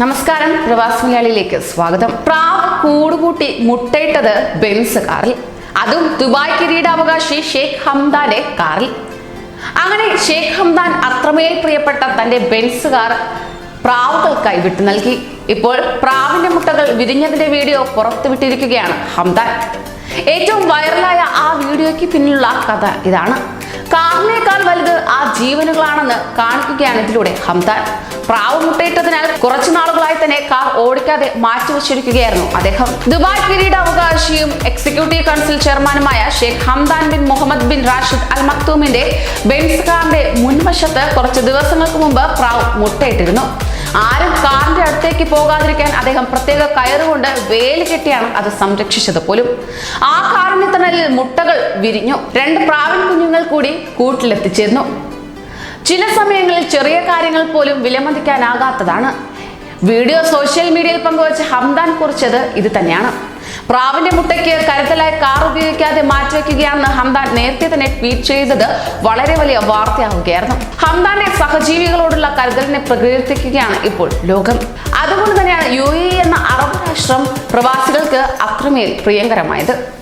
നമസ്കാരം പ്രവാസ് മലയാളിയിലേക്ക് സ്വാഗതം. പ്രാവ് കൂടുകൂട്ടി മുട്ടയിട്ടത് ബെൻസ് കാറിൽ. അതും ദുബായ് കിരീടാവകാശി ഷെയ്ഖ് ഹംദാന്റെ കാറിൽ. അങ്ങനെ ഷെയ്ഖ് ഹംദാൻ അത്രമേൽ പ്രിയപ്പെട്ട തന്റെ ബെൻസ് കാർ പ്രാവുകൾക്കായി വിട്ടു നൽകി. ഇപ്പോൾ പ്രാവിന്റെ മുട്ടകൾ വിരിഞ്ഞതിന്റെ വീഡിയോ പുറത്തുവിട്ടിരിക്കുകയാണ് ഹംദാൻ. ഏറ്റവും വൈറലായ ആ വീഡിയോയ്ക്ക് പിന്നിലുള്ള കഥ ഇതാണ്. കാറിനേക്കാൾ വലുത് ആ ജീവനുകളാണെന്ന് കാണിക്കുകയാണ് ഇതിലൂടെ ഹംദാൻ. പ്രാവ് മുട്ടയിട്ടതിനാൽ കുറച്ചു നാളുകളായി തന്നെ കാർ ഓടിക്കാതെ മാറ്റിവെച്ചിരിക്കുകയായിരുന്നു അദ്ദേഹം. ദുബായ് കിരീടാവകാശിയും എക്സിക്യൂട്ടീവ് കൗൺസിൽ ചെയർമാനുമായ Sheikh Hamdan bin Mohammed bin Rashid al മക്തൂമിന്റെ Benz കാറിന്റെ മുൻവശത്ത് കുറച്ച് ദിവസങ്ങൾക്ക് മുമ്പ് പ്രാവ് മുട്ടയിട്ടിരുന്നു. ആരും കാറിന്റെ അടുത്തേക്ക് പോകാതിരിക്കാൻ അദ്ദേഹം പ്രത്യേക കയറുകൊണ്ട് വേലി കെട്ടിയാണ് അത് സംരക്ഷിച്ചത് പോലും. ആ കാറിന് തണലിൽ മുട്ടകൾ വിരിഞ്ഞു. രണ്ട് പ്രാവൻ കുഞ്ഞുങ്ങൾ കൂടി കൂട്ടിലെത്തിച്ചേർന്നു. ചില സമയങ്ങളിൽ ചെറിയ കാര്യങ്ങൾ പോലും വിലമതിക്കാനാകാത്തതാണ്. വീഡിയോ സോഷ്യൽ മീഡിയയിൽ പങ്കുവച്ച ഹംദാൻ കുറിച്ചത് ഇത് തന്നെയാണ്. പ്രാവിന്റെ മുട്ടയ്ക്ക് കരുതലായി കാർ ഉപയോഗിക്കാതെ മാറ്റിവെക്കുകയാണെന്ന് ഹംദാൻ നേരത്തെ തന്നെ ട്വീറ്റ് ചെയ്തത് വളരെ വലിയ വാർത്തയാവുകയായിരുന്നു. ഹംദാനെ സഹജീവികളോടുള്ള കരുതലിനെ പ്രകീർത്തിക്കുകയാണ് ഇപ്പോൾ ലോകം. അതുകൊണ്ട് തന്നെയാണ് യു എന്ന അറബ് രാഷ്ട്രം പ്രവാസികൾക്ക് അത്രമേൽ പ്രിയങ്കരമായത്.